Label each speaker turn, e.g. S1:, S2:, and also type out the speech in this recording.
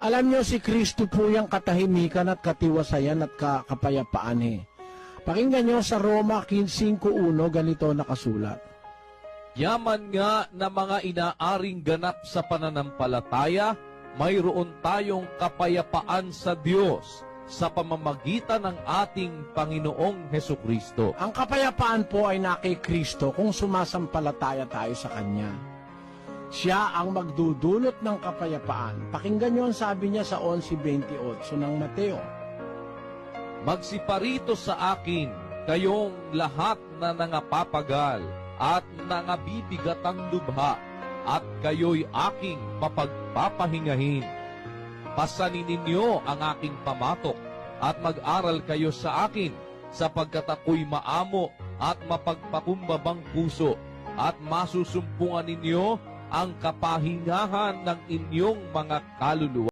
S1: Alam nyo, si Kristo po yung katahimikan at katiwasayan at ka- kapayapaan eh. Pakinggan nyo sa Roma 15.1, ganito nakasulat.
S2: Yaman nga na mga inaaring ganap sa pananampalataya, mayroon tayong kapayapaan sa Diyos sa pamamagitan ng ating Panginoong Heso Kristo.
S1: Ang kapayapaan po ay na kay Kristo kung sumasampalataya tayo sa Kanya. Siya ang magdudulot ng kapayapaan. Pakinggan nyo ang sabi niya sa 11.28 ng Mateo.
S2: Magsiparito sa akin kayong lahat na nangapapagal at nangabibigatang lubha at kayo'y aking mapagpapahingahin. Pasanin ninyo ang aking pamatok at mag-aral kayo sa akin sapagkat ako'y maamo at mapagpakumbabang puso at masusumpungan ninyo ang kapahingahan ng inyong mga kaluluwa.